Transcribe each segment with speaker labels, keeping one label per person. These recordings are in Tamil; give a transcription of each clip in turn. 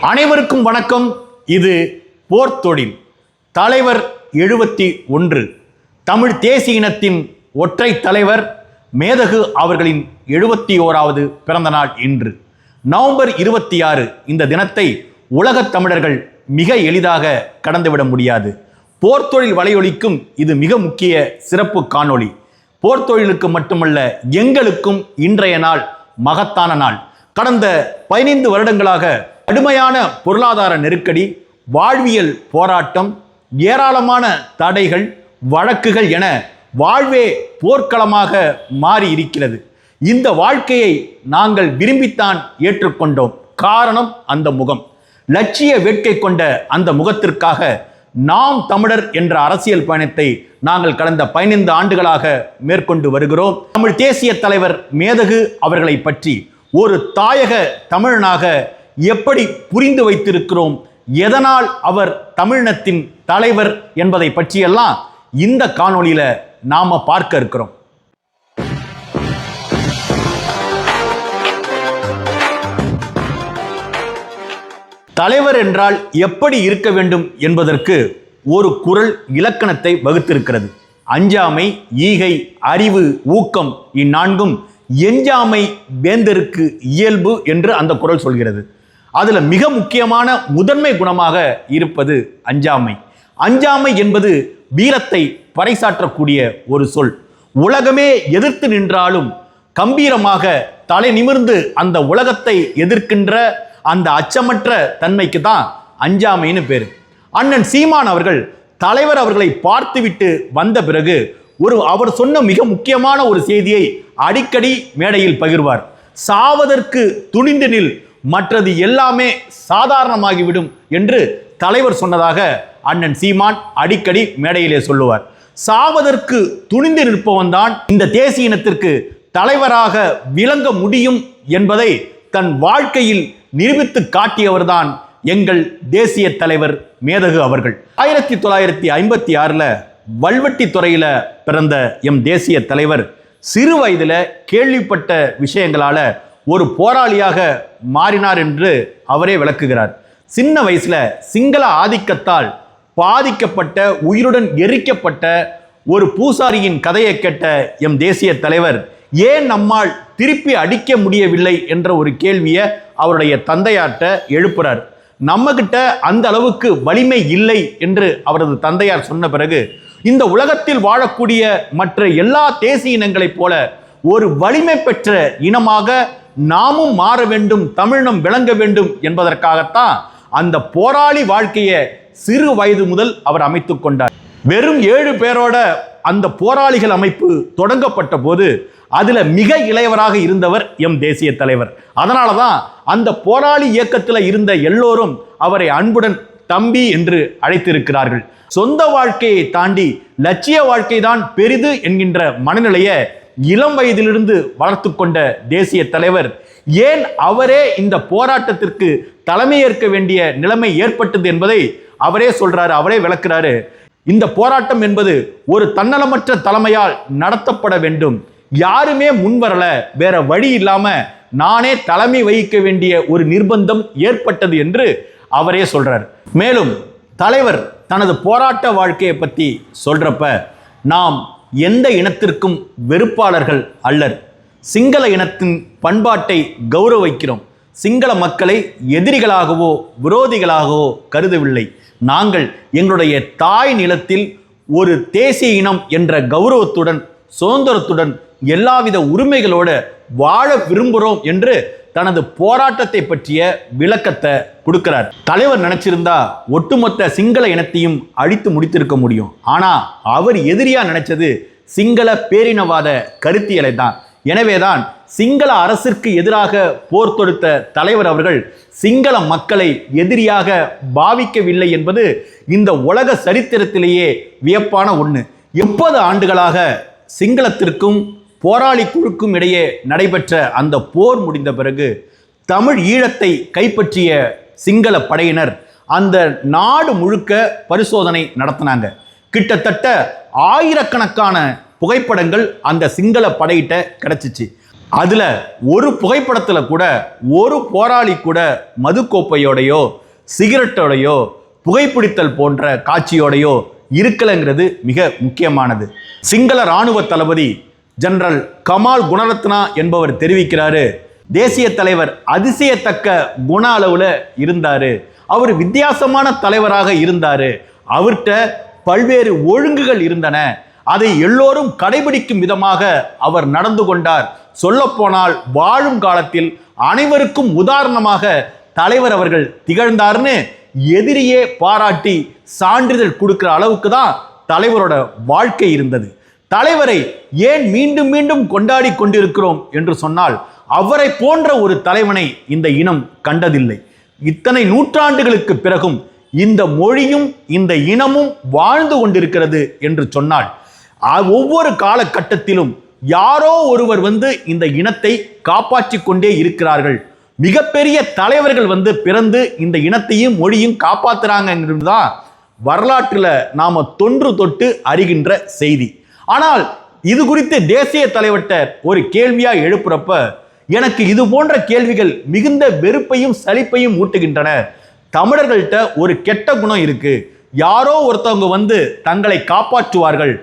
Speaker 1: அனைவருக்கும் வணக்கம். இது போர் தொழில். தலைவர் எழுபத்தி ஒன்று. தமிழ் தேசிய இனத்தின் ஒற்றை தலைவர் மேதகு அவர்களின் எழுபத்தி ஓராவது பிறந்த நாள் இன்று. நவம்பர் இருபத்தி ஆறு இந்த தினத்தை உலகத் தமிழர்கள் மிக எளிதாக கடந்துவிட முடியாது. போர்த்தொழில் வலையொலிக்கும் இது மிக முக்கிய சிறப்பு காணொளி. போர்த்தொழிலுக்கு மட்டுமல்ல எங்களுக்கும் இன்றைய நாள் மகத்தான நாள். கடந்த பதினைந்து வருடங்களாக கடுமையான பொருளாதார நெருக்கடி வாழ்வியல் போராட்டம் ஏராளமான தடைகள் வழக்குகள் என வாழ்வே போர்க்களமாக மாறி இருக்கிறது இந்த வாழ்க்கையை நாங்கள் விரும்பித்தான் ஏற்றுக்கொண்டோம். காரணம் அந்த முகம். லட்சிய வேட்கை கொண்ட அந்த முகத்திற்காக நாம் தமிழர் என்ற அரசியல் பயணத்தை நாங்கள் கடந்த பதினைந்து ஆண்டுகளாக மேற்கொண்டு வருகிறோம். தமிழ் தேசிய தலைவர் மேதகு அவர்களை பற்றி ஒரு தாயக தமிழனாக எப்படி புரிந்து வைத்திருக்கிறோம்? எதனால் அவர் தமிழினத்தின் தலைவர் என்பதை பற்றியெல்லாம் இந்த காணொளியில நாம பார்க்க இருக்கிறோம். தலைவர் என்றால் எப்படி இருக்க வேண்டும் என்பதற்கு ஒரு குரல் இலக்கணத்தை வகுத்திருக்கிறது. அஞ்சாமை ஈகை அறிவு ஊக்கம் இந்நான்கும் எஞ்சாமை வேந்தருக்கு இயல்பு என்று அந்த குரல் சொல்கிறது. அதில் மிக முக்கியமான முதன்மை குணமாக இருப்பது அஞ்சாமை. அஞ்சாமை என்பது வீரத்தை பறைசாற்றக்கூடிய ஒரு சொல். உலகமே எதிர்த்து நின்றாலும் கம்பீரமாக தலை நிமிர்ந்து அந்த உலகத்தை எதிர்க்கின்ற அந்த அச்சமற்ற தன்மைக்கு தான் அஞ்சாமைன்னு பேர். அண்ணன் சீமான் அவர்கள் தலைவர் அவர்களை பார்த்துவிட்டு வந்த பிறகு ஒரு அவர் சொன்ன மிக முக்கியமான ஒரு செய்தியை அடிக்கடி மேடையில் பகிர்வார். சாவதற்கு துணிந்து நில் மற்றது எல்லாமே சாதாரணமாகிவிடும் என்று தலைவர் சொன்னதாக அண்ணன் சீமான் அடிக்கடி மேடையிலே சொல்லுவார். சாவதற்கு துணிந்து நிற்பவன் தான் இந்த தேசிய இனத்திற்கு தலைவராக விளங்க முடியும் என்பதை தன் வாழ்க்கையில் நிரூபித்து காட்டியவர்தான் எங்கள் தேசிய தலைவர் மேதகு அவர்கள். ஆயிரத்தி தொள்ளாயிரத்தி ஐம்பத்தி ஆறில் வல்வெட்டி துறையில் பிறந்த எம் தேசிய தலைவர் சிறு வயதில் கேள்விப்பட்ட விஷயங்களால ஒரு போராளியாக மாறினார் என்று அவரே விளக்குகிறார். சின்ன வயசுல சிங்கள ஆதிக்கத்தால் பாதிக்கப்பட்ட உயிருடன் எரிக்கப்பட்ட ஒரு பூசாரியின் கதையை கேட்ட எம் தேசிய தலைவர் ஏன் நம்மால் திருப்பி அடிக்க முடியவில்லை? என்ற ஒரு கேள்வியை அவருடைய தந்தையார்ட்ட எழுப்புறார். நம்மகிட்ட அந்த அளவுக்கு வலிமை இல்லை என்று அவரது தந்தையார் சொன்ன பிறகு இந்த உலகத்தில் வாழக்கூடிய மற்ற எல்லா தேசிய இனங்களைப் போல ஒரு வலிமை பெற்ற இனமாக நாமும் மாற வேண்டும் தமிழினம் விளங்க வேண்டும் என்பதற்காகத்தான் அந்த போராளி வாழ்க்கையை சிறு வயது முதல் அவர் அமைத்து கொண்டார். வெறும் ஏழு பேரோட அந்த போராளிகள் அமைப்பு தொடங்கப்பட்ட போது அதில் மிக இளையவராக இருந்தவர் எம் தேசிய தலைவர். அதனால தான் அந்த போராளி இயக்கத்தில் இருந்த எல்லோரும் அவரை அன்புடன் தம்பி என்று அழைத்திருக்கிறார்கள். சொந்த வாழ்க்கையை தாண்டி லட்சிய வாழ்க்கை தான் பெரிது என்கின்ற மனநிலையை இளம் வயதிலிருந்து வளர்த்து கொண்ட தேசிய தலைவர் ஏன் அவரே இந்த போராட்டத்திற்கு தலைமையேற்க வேண்டிய நிலைமை ஏற்பட்டது என்பதை அவரே சொல்றாரு அவரே விளக்குறாரு. இந்த போராட்டம் என்பது ஒரு தன்னலமற்ற தலைமையால் நடத்தப்பட வேண்டும். யாருமே முன்வரல வேற வழி இல்லாம நானே தலைமை வகிக்க வேண்டிய ஒரு நிர்பந்தம் ஏற்பட்டது என்று அவரே சொல்றார். மேலும் தலைவர் தனது போராட்ட வாழ்க்கையை பத்தி சொல்றப்ப நாம் எந்த இனத்திற்கும் வெறுப்பாளர்கள் அல்லர். சிங்கள இனத்தின் பண்பாட்டை கௌரவிக்கிறோம். சிங்கள மக்களை எதிரிகளாகவோ விரோதிகளாகவோ கருதவில்லை. நாங்கள் எங்களுடைய தாய் நிலத்தில் ஒரு தேசிய இனம் என்ற கௌரவத்துடன் சுதந்திரத்துடன் எல்லாவித உரிமைகளோட வாழ விரும்புகிறோம் என்று தனது போராட்டத்தை பற்றிய விளக்கத்தை கொடுக்கிறார். தலைவர் நினைச்சிருந்தா ஒட்டுமொத்த சிங்கள இனத்தையும் அழித்து முடித்திருக்க முடியும். ஆனா அவர் எதிரியா நினைச்சது சிங்கள பேரினவாத கருத்தியலை தான். எனவேதான் சிங்கள அரசிற்கு எதிராக போர் தொடுத்த தலைவர் அவர்கள் சிங்கள மக்களை எதிரியாக பாவிக்கவில்லை என்பது இந்த உலக சரித்திரத்திலேயே வியப்பான ஒன்று எப்போது ஆண்டுகளாக சிங்களத்திற்கும் போராளி குழுக்கும் இடையே நடைபெற்ற அந்த போர் முடிந்த பிறகு தமிழ் ஈழத்தை கைப்பற்றிய சிங்கள படையினர் அந்த நாடு முழுக்க பரிசோதனை நடத்தினாங்க. கிட்டத்தட்ட ஆயிரக்கணக்கான புகைப்படங்கள் அந்த சிங்கள படையிட்ட கிடைச்சிச்சு. அதில் ஒரு புகைப்படத்தில் கூட ஒரு போராளி கூட மதுக்கோப்பையோடையோ சிகரெட்டோடையோ புகைப்பிடித்தல் போன்ற காட்சியோடையோ இருக்கலைங்கிறது மிக முக்கியமானது. சிங்கள ராணுவ தளபதி ஜெனரல் கமால் குணரத்னா என்பவர் தெரிவிக்கிறாரு. தேசிய தலைவர் அதிசயத்தக்க குண அளவில் இருந்தார். அவர் வித்தியாசமான தலைவராக இருந்தார். அவர்கிட்ட பல்வேறு ஒழுங்குகள் இருந்தன. அதை எல்லோரும் கடைபிடிக்கும் விதமாக அவர் நடந்து கொண்டார். சொல்லப்போனால் வாழும் காலத்தில் அனைவருக்கும் உதாரணமாக தலைவர் அவர்கள் திகழ்ந்தார்னு எதிரியே பாராட்டி சான்றிதழ் கொடுக்கிற அளவுக்கு தான் தலைவரோட வாழ்க்கை இருந்தது. தலைவரை ஏன் மீண்டும் மீண்டும் கொண்டாடி கொண்டிருக்கிறோம் என்று சொன்னால் அவரை போன்ற ஒரு தலைவனை இந்த இனம் கண்டதில்லை. இத்தனை நூற்றாண்டுகளுக்கு பிறகும் இந்த மொழியும் இந்த இனமும் வாழ்ந்து கொண்டிருக்கிறது என்று சொன்னால் ஒவ்வொரு காலகட்டத்திலும் யாரோ ஒருவர் வந்து இந்த இனத்தை காப்பாற்றி கொண்டே இருக்கிறார்கள். மிகப்பெரிய தலைவர்கள் வந்து பிறந்து இந்த இனத்தையும் மொழியும் காப்பாத்துறாங்கிறது தான் வரலாற்றில் நாம் தொன்று தொட்டு அறிகின்ற செய்தி. ஆனால் இது குறித்து தேசிய தலைவர்கிட்ட ஒரு கேள்வியா எழுப்புறப்ப எனக்கு இது போன்ற கேள்விகள் மிகுந்த வெறுப்பையும் சலிப்பையும் ஊட்டுகின்றன. தமிழர்கள்ட்ட ஒரு கெட்ட குணம் இருக்கு. யாரோ ஒருத்தவங்க வந்து தங்களை காப்பாற்றுவார்கள்.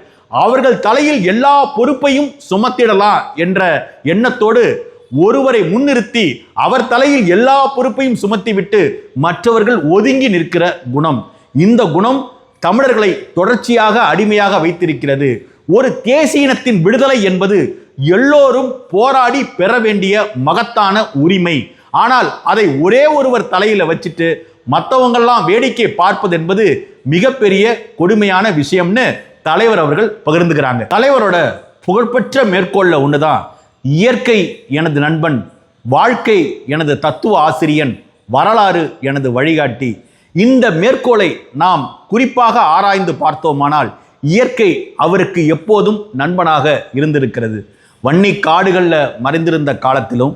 Speaker 1: அவர்கள் தலையில் எல்லா பொறுப்பையும் சுமத்திடலாம் என்ற எண்ணத்தோடு ஒருவரை முன்னிறுத்தி அவர் தலையில் எல்லா பொறுப்பையும் சுமத்திவிட்டு மற்றவர்கள் ஒதுங்கி நிற்கிற குணம். இந்த குணம் தமிழர்களை தொடர்ச்சியாக அடிமையாக வைத்திருக்கிறது. ஒரு தேசியினத்தின் விடுதலை என்பது எல்லோரும் போராடி பெற வேண்டிய மகத்தான உரிமை. ஆனால் அதை ஒரே ஒருவர் தலையில் வச்சுட்டு மற்றவங்கெல்லாம் வேடிக்கை பார்ப்பது என்பது மிகப்பெரிய கொடுமையான விஷயம்னு தலைவர் அவர்கள் பகிர்ந்துக்கிறாங்க. தலைவரோட புகழ்பெற்ற மேற்கோள்ல தான் இயற்கை எனது நண்பன் வாழ்க்கை எனது தத்துவ ஆசிரியன் வரலாறு எனது வழிகாட்டி. இந்த மேற்கோளை நாம் குறிப்பாக ஆராய்ந்து பார்த்தோமானால் இயற்கை அவருக்கு எப்போதும் நண்பனாக இருந்திருக்கிறது. வன்னி காடுகளில் மறைந்திருந்த காலத்திலும்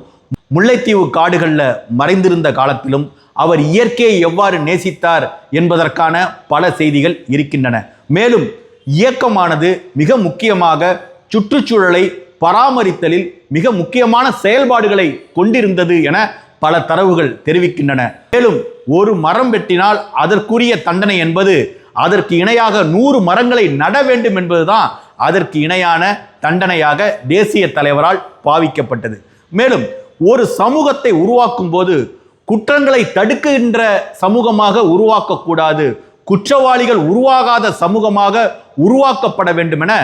Speaker 1: முல்லைத்தீவு காடுகளில் மறைந்திருந்த காலத்திலும் அவர் இயற்கையை எவ்வாறு நேசித்தார் என்பதற்கான பல செய்திகள் இருக்கின்றன. மேலும் இயக்கமானது மிக முக்கியமாக சுற்றுச்சூழலை பராமரித்தலில் மிக முக்கியமான செயல்பாடுகளை கொண்டிருந்தது என பல தரவுகள் தெரிவிக்கின்றன. மேலும் ஒரு மரம் வெட்டினால் அதற்குரிய தண்டனை என்பது அதற்கு இணையாக நூறு மரங்களை நட வேண்டும் என்பதுதான் அதற்கு இணையான தண்டனையாக தேசிய தலைவரால் பாவிக்கப்பட்டது. மேலும் ஒரு சமூகத்தை உருவாக்கும் போது குற்றங்களை தடுக்கின்ற சமூகமாக உருவாக்கக்கூடாது குற்றவாளிகள் உருவாகாத சமூகமாக உருவாக்கப்பட வேண்டும் என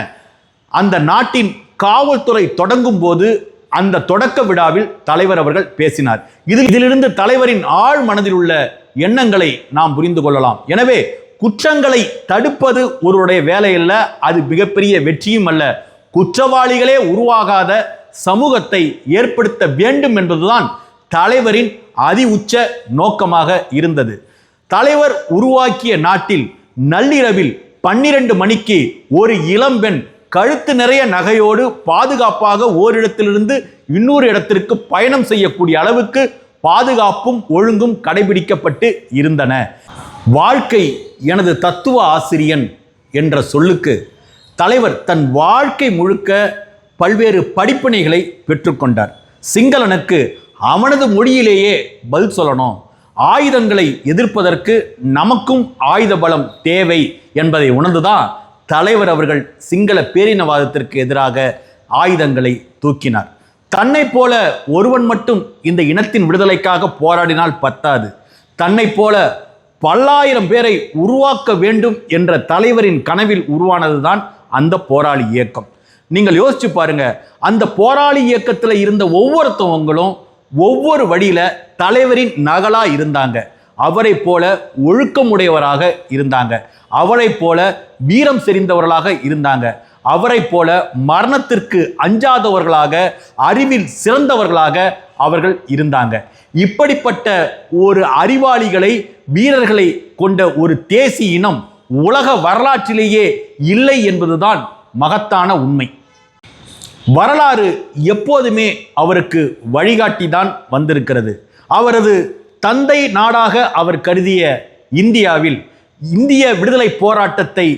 Speaker 1: அந்த நாட்டின் காவல்துறை தொடங்கும் போது அந்த தொடக்க விழாவில் தலைவர் அவர்கள் பேசினார். இது இதிலிருந்து தலைவரின் ஆழ் மனதில் உள்ள எண்ணங்களை நாம் புரிந்து கொள்ளலாம். எனவே குற்றங்களை தடுப்பது ஒருவருடைய வேலை அல்ல அது மிகப்பெரிய வெற்றியும் அல்ல. குற்றவாளிகளே உருவாகாத சமூகத்தை ஏற்படுத்த வேண்டும் என்பதுதான் தலைவரின் அதி உச்ச நோக்கமாக இருந்தது. தலைவர் உருவாக்கிய நாட்டில் நள்ளிரவில் பன்னிரண்டு மணிக்கு ஒரு இளம்பெண் கழுத்து நிறைய நகையோடு பாதுகாப்பாக ஓரிடத்திலிருந்து இன்னொரு இடத்திற்கு பயணம் செய்யக்கூடிய அளவுக்கு பாதுகாப்பும் ஒழுங்கும் கடைபிடிக்கப்பட்டு இருந்தன. வாழ்க்கை எனது தத்துவ ஆசிரியன் என்ற சொல்லுக்கு தலைவர் தன் வாழ்க்கை முழுக்க பல்வேறு படிப்பினைகளை பெற்றுக்கொண்டார். சிங்களனுக்கு அவனது மொழியிலேயே பதில் சொல்லணும். ஆயுதங்களை எதிர்ப்பதற்கு நமக்கும் ஆயுத பலம் தேவை என்பதை உணர்ந்துதான் தலைவர் அவர்கள் சிங்கள பேரினவாதத்திற்கு எதிராக ஆயுதங்களை தூக்கினார். தன்னை போல ஒருவன் மட்டும் இந்த இனத்தின் விடுதலைக்காக போராடினால் பத்தாது. தன்னை போல பல்லாயிரம் பேரை உருவாக்க வேண்டும் என்ற தலைவரின் கனவில் உருவானதுதான் அந்த போராளி இயக்கம். நீங்கள் யோசிச்சு பாருங்க அந்த போராளி இயக்கத்தில் இருந்த ஒவ்வொருத்தவங்களும் ஒவ்வொரு வழியில தலைவரின் நகலா இருந்தாங்க. அவரை போல ஒழுக்கமுடையவராக இருந்தாங்க. அவரை போல வீரம் செறிந்தவர்களாக இருந்தாங்க. அவரை போல மரணத்திற்கு அஞ்சாதவர்களாக அறிவில் சிறந்தவர்களாக அவர்கள் இருந்தாங்க. இப்படிப்பட்ட ஒரு அறிவாளிகளை வீரர்களை கொண்ட ஒரு தேசி இனம் உலக வரலாற்றிலேயே இல்லை என்பதுதான் மகத்தான உண்மை. வரலாறு எப்போதுமே அவருக்கு வழிகாட்டி தான் வந்திருக்கிறது. அவரது தந்தை நாடாக அவர் கருதிய இந்தியாவில் இந்திய விடுதலை போராட்டத்தை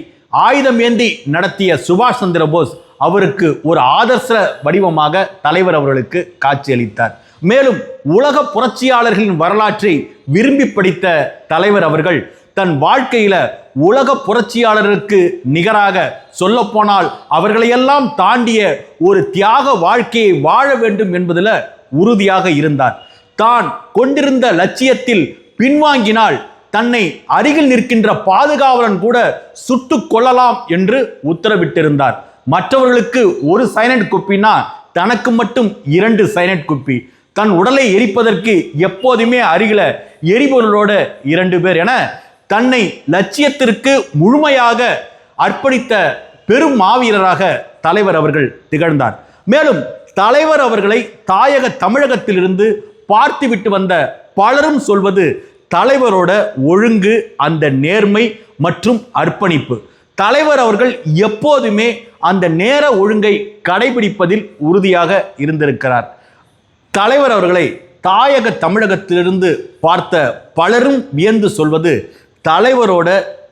Speaker 1: ஆயுதம் ஏந்தி நடத்திய சுபாஷ் சந்திர போஸ் அவருக்கு ஒரு ஆதர்ச வடிவமாக தலைவர் அவர்களுக்கு காட்சியளித்தார். மேலும் உலக புரட்சியாளர்களின் வரலாற்றை விரும்பி படித்த தலைவர் அவர்கள் தன் வாழ்க்கையில உலக புரட்சியாளருக்கு நிகராக சொல்லப்போனால் அவர்களையெல்லாம் தாண்டிய ஒரு தியாக வாழ்க்கையை வாழ வேண்டும் என்பதில் உறுதியாக இருந்தார். தான் கொண்டிருந்த லட்சியத்தில் பின்வாங்கினால் தன்னை அருகில் நிற்கின்ற பாதுகாவலன் கூட சுட்டுக் கொள்ளலாம் என்று உத்தரவிட்டிருந்தார். மற்றவர்களுக்கு ஒரு சைனட் குப்பினா தனக்கு மட்டும் இரண்டு சைனட் குப்பி. தன் உடலை எரிப்பதற்கு எப்போதுமே அருகில எரிபொருளோட இரண்டு பேர் என தன்னை லட்சியத்திற்கு முழுமையாக அர்ப்பணித்த பெரும் மாவீரராக தலைவர் அவர்கள் திகழ்ந்தார். மேலும் தலைவர் அவர்களை தாயக தமிழகத்திலிருந்து பார்த்துவிட்டு வந்த பலரும் சொல்வது தலைவரோட ஒழுங்கு அந்த நேர்மை மற்றும் அர்ப்பணிப்பு. தலைவர் அவர்கள் எப்போதுமே அந்த நேர ஒழுங்கை கடைபிடிப்பதில் உறுதியாக இருந்திருக்கிறார். தலைவர் அவர்களை தாயக தமிழகத்திலிருந்து பார்த்த பலரும் வியந்து சொல்வது தலைவரோட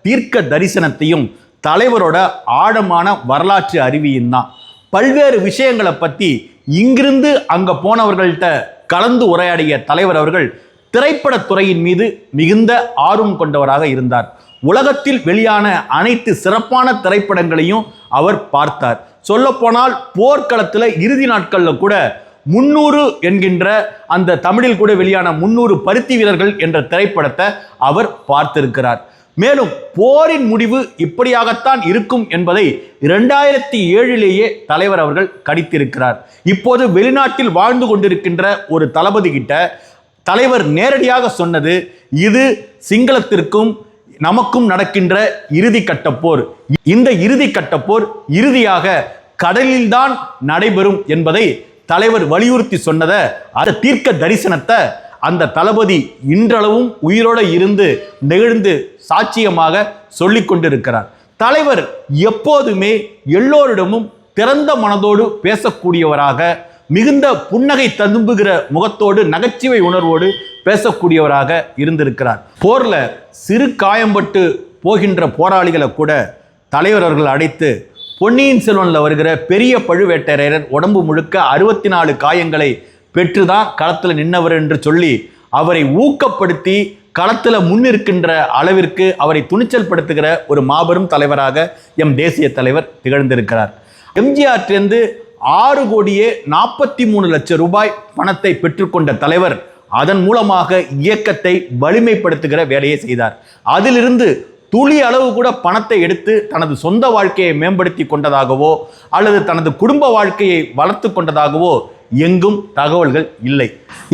Speaker 1: தீர்க்க தரிசனத்தையும் தலைவரோட ஆழமான வரலாற்று அறிவியும் தான். பல்வேறு விஷயங்களை பற்றி இங்கிருந்து அங்கே போனவர்கள்ட்ட கலந்து உரையாடிய தலைவர் அவர்கள் திரைப்பட துறையின் மீது மிகுந்த ஆர்வம் கொண்டவராக இருந்தார். உலகத்தில் வெளியான அனைத்து சிறப்பான திரைப்படங்களையும் அவர் பார்த்தார். சொல்லப்போனால் போர்க்களத்தில் இறுதி நாட்களில் கூட முன்னூறு என்கின்ற அந்த தமிழில் கூட வெளியான முன்னூறு பருத்தி வீரர்கள் என்ற திரைப்படத்தை அவர் பார்த்திருக்கிறார். மேலும் போரின் முடிவு இப்படியாகத்தான் இருக்கும் என்பதை இரண்டாயிரத்தி ஏழிலேயே தலைவர் அவர்கள் கணித்திருக்கிறார். இப்போது வெளிநாட்டில் வாழ்ந்து கொண்டிருக்கின்ற ஒரு தளபதி கிட்ட தலைவர் நேரடியாக சொன்னது இது சிங்களத்திற்கும் நமக்கும் நடக்கின்ற இறுதி கட்டப்போர் இந்த இறுதி கட்டப்போர் இறுதியாக கடலில்தான் நடைபெறும் என்பதை தலைவர் வலியுறுத்தி சொன்னதை அந்த தீர்க்க தரிசனத்தை அந்த தளபதி இன்றளவும் உயிரோடு இருந்து நெகிழ்ந்து சாட்சியமாக சொல்லி கொண்டிருக்கிறார். தலைவர் எப்போதுமே எல்லோரிடமும் திறந்த மனதோடு பேசக்கூடியவராக மிகுந்த புன்னகை ததும்புகிற முகத்தோடு நகைச்சுவை உணர்வோடு பேசக்கூடியவராக இருந்திருக்கிறார். போரில் சிறு காயம்பட்டு போகின்ற போராளிகளை கூட தலைவர் அவர்கள் அழைத்து பொன்னியின் செல்வனில் வருகிற பெரிய பழுவேட்டரையர் உடம்பு முழுக்க அறுபத்தி நாலு காயங்களை பெற்றுதான் களத்தில் நின்னவர் என்று சொல்லி அவரை ஊக்கப்படுத்தி களத்தில் முன்னிருக்கின்ற அளவிற்கு அவரை துணிச்சல் படுத்துகிற ஒரு மாபெரும் தலைவராக எம் தேசிய தலைவர் திகழ்ந்திருக்கிறார். எம்ஜிஆர்லேருந்து ஆறு கோடியே நாற்பத்தி மூணு லட்சம் ரூபாய் பணத்தை பெற்றுக்கொண்ட தலைவர் அதன் மூலமாக இயக்கத்தை வலிமைப்படுத்துகிற வேலையை செய்தார். அதிலிருந்து துளி அளவு கூட பணத்தை எடுத்து தனது சொந்த வாழ்க்கையை மேம்படுத்தி கொண்டதாகவோ அல்லது தனது குடும்ப வாழ்க்கையை வளர்த்து கொண்டதாகவோ எங்கும் தகவல்கள் இல்லை.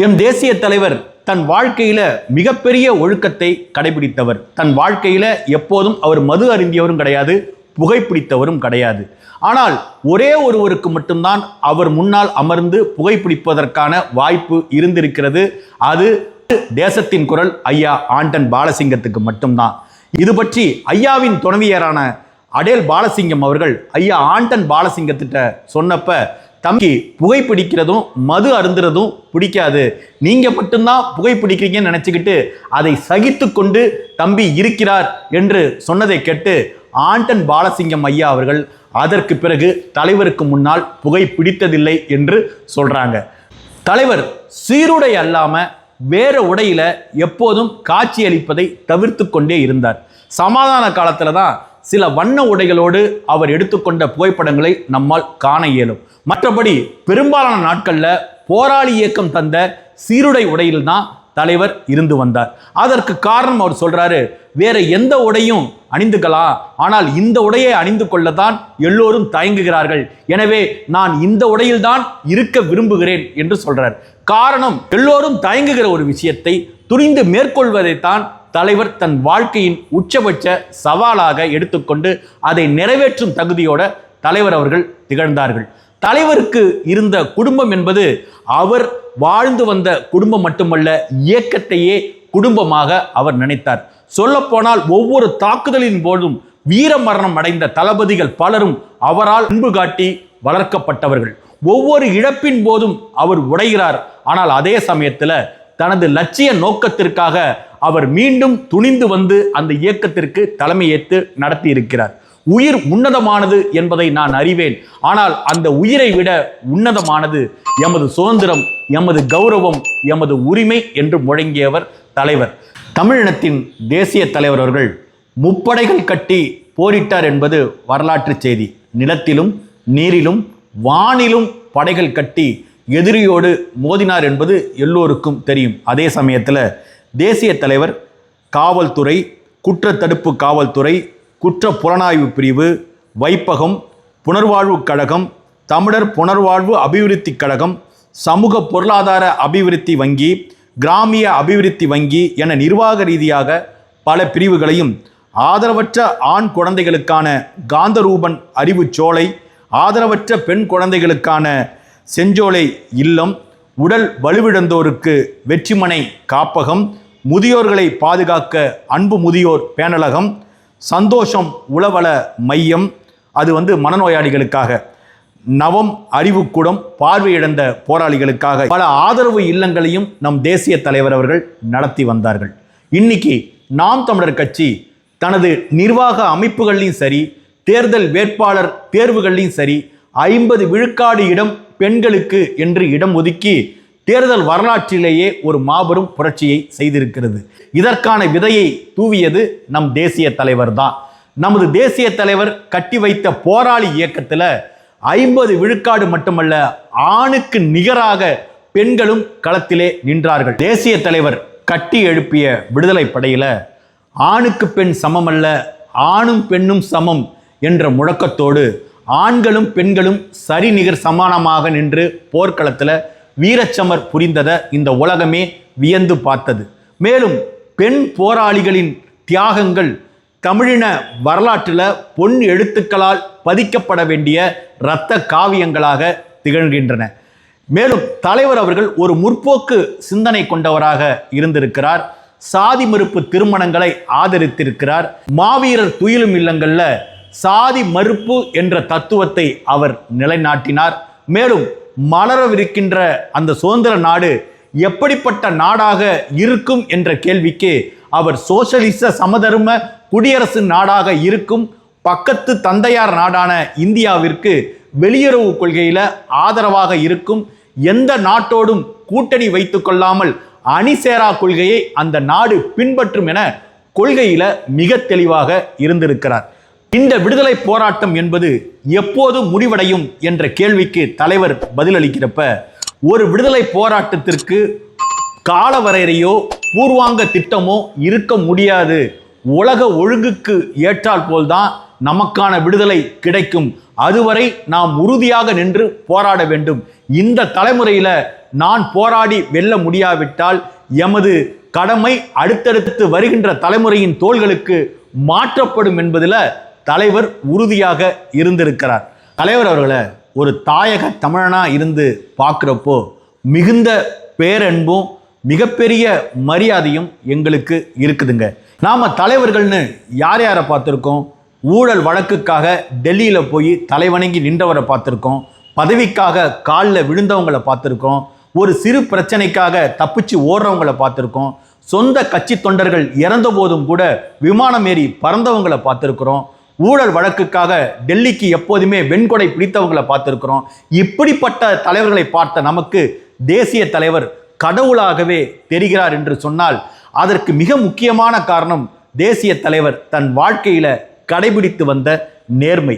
Speaker 1: எம் தேசிய தலைவர் தன் வாழ்க்கையில மிகப்பெரிய ஒழுக்கத்தை கடைபிடித்தவர். தன் வாழ்க்கையில எப்போதும் அவர் மது அருந்தியவரும் கிடையாது புகைப்பிடித்தவரும் கிடையாது. ஆனால் ஒரே ஒருவருக்கு மட்டும்தான் அவர் முன்னால் அமர்ந்து புகைப்பிடிப்பதற்கான வாய்ப்பு இருந்திருக்கிறது. அது தேசத்தின் குரல் ஐயா ஆண்டன் பாலசிங்கத்துக்கு மட்டும்தான். இது பற்றி ஐயாவின் துணைவியரான அடேல் பாலசிங்கம் அவர்கள் ஐயா ஆண்டன் பாலசிங்கத்திட்ட சொன்னப்ப தம்பி புகைப்பிடிக்கிறதும் மது அருந்துறதும் பிடிக்காது. நீங்கள் மட்டும்தான் புகைப்பிடிக்கிறீங்கன்னு நினச்சிக்கிட்டு அதை சகித்து கொண்டு தம்பி இருக்கிறார் என்று சொன்னதை கேட்டு ஆண்டன் பாலசிங்கம் ஐயா அவர்கள் அதற்கு பிறகு தலைவருக்கு முன்னால் புகை பிடித்ததில்லை என்று சொல்கிறாங்க தலைவர் சீருடை அல்லாமல் வேற உடையில எப்போதும் காட்சி அளிப்பதை தவிர்த்து கொண்டே இருந்தார். சமாதான காலத்துல தான் சில வண்ண உடைகளோடு அவர் எடுத்துக்கொண்ட புகைப்படங்களை நம்மால் காண இயலும். மற்றபடி பெரும்பாலான நாட்கள்ல போராளி இயக்கம் தந்த சீருடை உடையில்தான் தலைவர் இருந்து வந்தார். அதற்கு காரணம் அவர் சொல்றாரு வேற எந்த உடையும் அணிந்துக்கலாம் ஆனால் இந்த உடையை அணிந்து கொள்ளத்தான் எல்லோரும் தயங்குகிறார்கள். எனவே நான் இந்த உடையில்தான் இருக்க விரும்புகிறேன் என்று சொல்றார். காரணம் எல்லோரும் தயங்குகிற ஒரு விஷயத்தை துணிந்து மேற்கொள்வதைத்தான் தலைவர் தன் வாழ்க்கையின் உச்சபட்ச சவாலாக எடுத்துக்கொண்டு அதை நிறைவேற்றும் தகுதியோட தலைவர் அவர்கள் திகழ்ந்தார்கள். தலைவருக்கு இருந்த குடும்பம் என்பது அவர் வாழ்ந்து வந்த குடும்பம் மட்டுமல்ல இயக்கத்தையே குடும்பமாக அவர் நினைத்தார். சொல்லப்போனால் ஒவ்வொரு தாக்குதலின் போதும் வீர மரணம் அடைந்த தளபதிகள் பலரும் அவரால் அன்பு காட்டி வளர்க்கப்பட்டவர்கள். ஒவ்வொரு இழப்பின் போதும் அவர் உடைகிறார். ஆனால் அதே சமயத்தில் தனது லட்சிய நோக்கத்திற்காக அவர் மீண்டும் துணிந்து வந்து அந்த இயக்கத்திற்கு தலைமையேற்று நடத்தி இருக்கிறார் உயிர் உன்னதமானது என்பதை நான் அறிவேன். ஆனால் அந்த உயிரை விட உன்னதமானது எமது சுதந்திரம் எமது கௌரவம் எமது உரிமை என்று முழங்கியவர் தலைவர். தமிழினத்தின் தேசிய தலைவர் அவர்கள் முப்படைகள் கட்டி போரிட்டார் என்பது வரலாற்று செய்தி. நிலத்திலும் நீரிலும் வானிலும் படைகள் கட்டி எதிரியோடு மோதினார் என்பது எல்லோருக்கும் தெரியும். அதே சமயத்தில் தேசிய தலைவர் காவல்துறை குற்றத்தடுப்பு காவல்துறை குற்ற புலனாய்வு பிரிவு வைப்பகம் புனர்வாழ்வு கழகம் தமிழர் புனர்வாழ்வு அபிவிருத்தி கழகம் சமூக பொருளாதார அபிவிருத்தி வங்கி கிராமிய அபிவிருத்தி வங்கி என நிர்வாக ரீதியாக பல பிரிவுகளையும் ஆதரவற்ற ஆண் குழந்தைகளுக்கான காந்தரூபன் அறிவுச் சோலை ஆதரவற்ற பெண் குழந்தைகளுக்கான செஞ்சோலை இல்லம் உடல் வலுவிழந்தோருக்கு வெற்றிமனை காப்பகம் முதியோர்களை பாதுகாக்க அன்பு முதியோர் பேனலகம் சந்தோஷம் உளவள மையம். அது வந்து மனநோயாளிகளுக்காக. நவம் அறிவுக்கூடம் பார்வையிழந்த போராளிகளுக்காக. பல ஆதரவு இல்லங்களையும் நம் தேசிய தலைவர் அவர்கள் நடத்தி வந்தார்கள். இன்னைக்கு நாம் தமிழர் கட்சி தனது நிர்வாக அமைப்புகள்லையும் சரி தேர்தல் வேட்பாளர் தேர்வுகள்லையும் சரி ஐம்பது விழுக்காடு இடம் பெண்களுக்கு என்று இடம் ஒதுக்கி தேர்தல் வரலாற்றிலேயே ஒரு மாபெரும் புரட்சியை செய்திருக்கிறது. இதற்கான விதையை தூவியது நம் தேசிய தலைவர் தான் நமது தேசிய தலைவர் கட்டி வைத்த போராளி இயக்கத்தில் ஐம்பது விழுக்காடு மட்டுமல்ல ஆணுக்கு நிகராக பெண்களும் களத்திலே நின்றார்கள். தேசிய தலைவர் கட்டி எழுப்பிய விடுதலை படையில் ஆணுக்கு பெண் சமமல்ல ஆணும் பெண்ணும் சமம் என்ற முழக்கத்தோடு ஆண்களும் பெண்களும் சரிநிகர் சமானமாக நின்று போர்க்களத்தில் வீரச்சமர் புரிந்ததை இந்த உலகமே வியந்து பார்த்தது. மேலும் பெண் போராளிகளின் தியாகங்கள் தமிழின வரலாற்றில் பொன் எழுத்துக்களால் பதிக்கப்பட வேண்டிய இரத்த காவியங்களாக திகழ்கின்றன. மேலும் தலைவர் அவர்கள் ஒரு முற்போக்கு சிந்தனை கொண்டவராக இருந்திருக்கிறார். சாதி மறுப்பு திருமணங்களை ஆதரித்திருக்கிறார். மாவீரர் துயிலும் இல்லங்களில் சாதி மறுப்பு என்ற தத்துவத்தை அவர் நிலைநாட்டினார். மேலும் மலரவிருக்கின்ற அந்த சுதந்திர நாடு எப்படிப்பட்ட நாடாக இருக்கும் என்ற கேள்விக்கு அவர் சோசலிச சமதர்ம குடியரசு நாடாக இருக்கும் பக்கத்து தந்தையார் நாடான இந்தியாவிற்கு வெளியுறவு கொள்கையில் ஆதரவாக இருக்கும் எந்த நாட்டோடும் கூட்டணி வைத்துக்கொள்ளாமல் அணிசேரா கொள்கையை அந்த நாடு பின்பற்றும் என கொள்கையில் மிக தெளிவாக இருந்திருக்கிறார். இந்த விடுதலை போராட்டம் என்பது எப்போது முடிவடையும் என்ற கேள்விக்கு தலைவர் பதிலளிக்கிறப்ப ஒரு விடுதலை போராட்டத்திற்கு காலவரையறையோ பூர்வாங்க திட்டமோ இருக்க முடியாது. உலக ஒழுங்குக்கு ஏற்றால் போல்தான் நமக்கான விடுதலை கிடைக்கும். அதுவரை நாம் உறுதியாக நின்று போராட வேண்டும். இந்த தலைமுறையில் நான் போராடி வெல்ல முடியாவிட்டால் எமது கடமை அடுத்தடுத்து வருகின்ற தலைமுறையின் தோள்களுக்கு மாற்றப்படும் என்பதில் தலைவர் உறுதியாக இருந்திருக்கிறார். தலைவர் அவர்களை ஒரு தாயக தமிழனாக இருந்து பார்க்குறப்போ மிகுந்த பேரன்பும் மிகப்பெரிய மரியாதையும் எங்களுக்கு இருக்குதுங்க. நாம் தலைவர்கள்னு யார் யாரை பார்த்துருக்கோம்? ஊழல் வழக்குக்காக டெல்லியில் போய் தலைவணங்கி நின்றவரை பார்த்துருக்கோம். பதவிக்காக காலில் விழுந்தவங்களை பார்த்துருக்கோம். ஒரு சிறு பிரச்சனைக்காக தப்பிச்சு ஓடுறவங்களை பார்த்துருக்கோம். சொந்த கட்சி தொண்டர்கள் இறந்த போதும் கூட விமானம் ஏறி பறந்தவங்களை பார்த்துருக்குறோம். ஊழல் வழக்குக்காக டெல்லிக்கு எப்போதுமே வெண்கொடை பிடித்தவங்களை பார்த்துருக்குறோம். இப்படிப்பட்ட தலைவர்களை பார்த்த நமக்கு தேசிய தலைவர் கடவுளாகவே தெரிகிறார் என்று சொன்னால் அதற்கு மிக முக்கியமான காரணம் தேசிய தலைவர் தன் வாழ்க்கையில் கடைபிடித்து வந்த நேர்மை.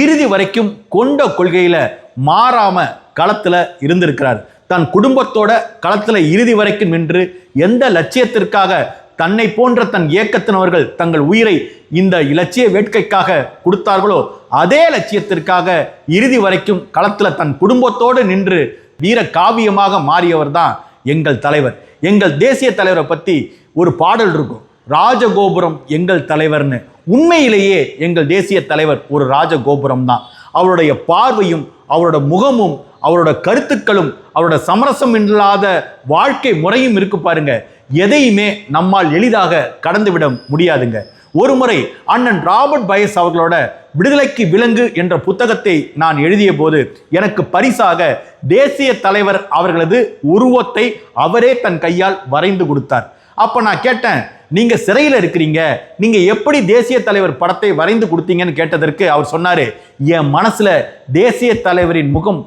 Speaker 1: இறுதி வரைக்கும் கொண்ட கொள்கையில் மாறாம களத்தில் இருந்திருக்கிறார். தன் குடும்பத்தோட களத்தில் இறுதி வரைக்கும் நின்று எந்த லட்சியத்திற்காக தன்னை போன்ற தன் இயக்கத்தினவர்கள் தங்கள் உயிரை இந்த இலட்சிய வேட்கைக்காக கொடுத்தார்களோ அதே லட்சியத்திற்காக இறுதி வரைக்கும் களத்தில் தன் குடும்பத்தோடு நின்று வீர காவியமாக மாறியவர் தான் எங்கள் தலைவர். எங்கள் தேசிய தலைவரை பற்றி ஒரு பாடல் இருக்கும். ராஜகோபுரம் எங்கள் தலைவர்னு. உண்மையிலேயே எங்கள் தேசிய தலைவர் ஒரு ராஜகோபுரம் தான் அவருடைய பார்வையும் அவரோட முகமும் அவரோட கருத்துக்களும் அவரோட சமரசம் இல்லாத வாழ்க்கை முறையும் இருக்கு பாருங்கள் எதையுமே நம்மால் எளிதாக கடந்துவிட முடியாதுங்க. ஒரு முறை அண்ணன் ராபர்ட் பயஸ் அவர்களோட விடுதலைக்கு விலங்கு என்ற புத்தகத்தை நான் எழுதிய போது எனக்கு பரிசாக தேசிய தலைவர் அவர்களது உருவத்தை அவரே தன் கையால் வரைந்து கொடுத்தார். அப்போ நான் கேட்டேன் நீங்க சிறையில் இருக்கிறீங்க. நீங்க எப்படி தேசிய தலைவர் படத்தை வரைந்து கொடுத்தீங்கன்னு கேட்டதற்கு அவர் சொன்னாரு என் மனசுல தேசிய தலைவரின் முகம்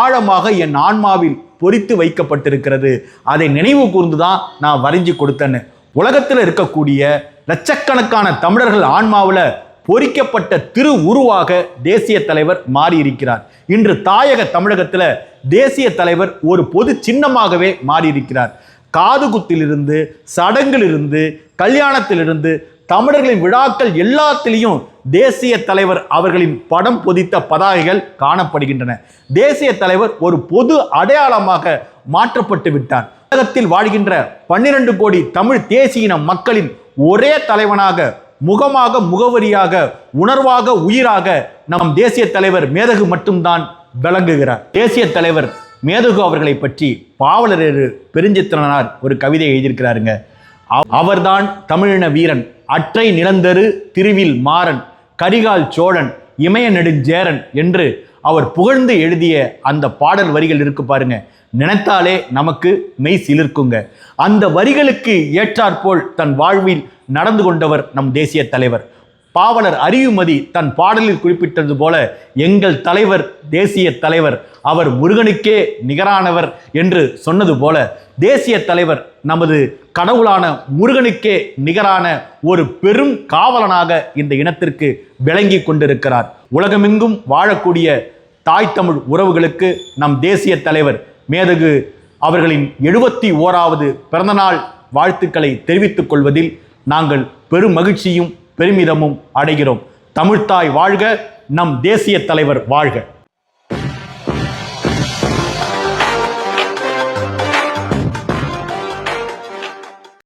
Speaker 1: ஆழமாக என் ஆன்மாவில் பொறித்து வைக்கப்பட்டிருக்கிறது. அதை நினைவு கூர்ந்து தான் நான் வரைஞ்சு கொடுத்தேன்னு. உலகத்தில் இருக்கக்கூடிய லட்சக்கணக்கான தமிழர்கள் ஆன்மாவில் பொறிக்கப்பட்ட திரு உருவாக தேசிய தலைவர் மாறியிருக்கிறார். இன்று தாயக தமிழகத்தில் தேசிய தலைவர் ஒரு பொது சின்னமாகவே மாறியிருக்கிறார். காதுகுத்திலிருந்து சடங்கிலிருந்து கல்யாணத்திலிருந்து தமிழர்களின் விழாக்கள் எல்லாத்திலையும் தேசிய தலைவர் அவர்களின் படம் பொதித்த பதாகைகள் காணப்படுகின்றன. தேசிய தலைவர் ஒரு பொது அடையாளமாக மாற்றப்பட்டு விட்டார். உலகத்தில் வாழ்கின்ற பன்னிரண்டு கோடி தமிழ் தேசியின மக்களின் ஒரே தலைவனாக முகமாக முகவரியாக உணர்வாக உயிராக நம் தேசிய தலைவர் மேதகு மட்டும்தான் விளங்குகிறார். தேசிய தலைவர் மேதகு அவர்களை பற்றி பாவலரேறு பெருஞ்சித்திரனார் ஒரு கவிதை எழுதியிருக்கிறாருங்க. அவர்தான் தமிழின வீரன் அற்றை நிலந்தரு திருவில் மாறன் கரிகால் சோழன் இமய நெடுஞ்சேரன் என்று அவர் புகழ்ந்து எழுதிய அந்த பாடல் வரிகள் இருக்கு பாருங்க. நினைத்தாலே நமக்கு மெய் சிலிர்க்குங்க. அந்த வரிகளுக்கு ஏற்றாற்போல் தன் வாழ்வில் நடந்து கொண்டவர் நம் தேசிய தலைவர். பாவலர் அறிவுமதி தன் பாடலில் குறிப்பிட்டது போல எங்கள் தலைவர் தேசிய தலைவர் அவர் முருகனுக்கே நிகரானவர் என்று சொன்னது போல தேசிய தலைவர் நமது கடவுளான முருகனுக்கே நிகரான ஒரு பெரும் காவலனாக இந்த இனத்திற்கு விளங்கி கொண்டிருக்கிறார். உலகமெங்கும் வாழக்கூடிய தாய் தமிழ் உறவுகளுக்கு நம் தேசிய தலைவர் மேதகு அவர்களின் எழுபத்தி ஓராவது பிறந்தநாள் வாழ்த்துக்களை தெரிவித்துக் கொள்வதில் நாங்கள் பெரும் மகிழ்ச்சியும் பெருமிதமும் அடைகிறோம். தமிழ்த்தாய் வாழ்க நம் தேசிய தலைவர் வாழ்க.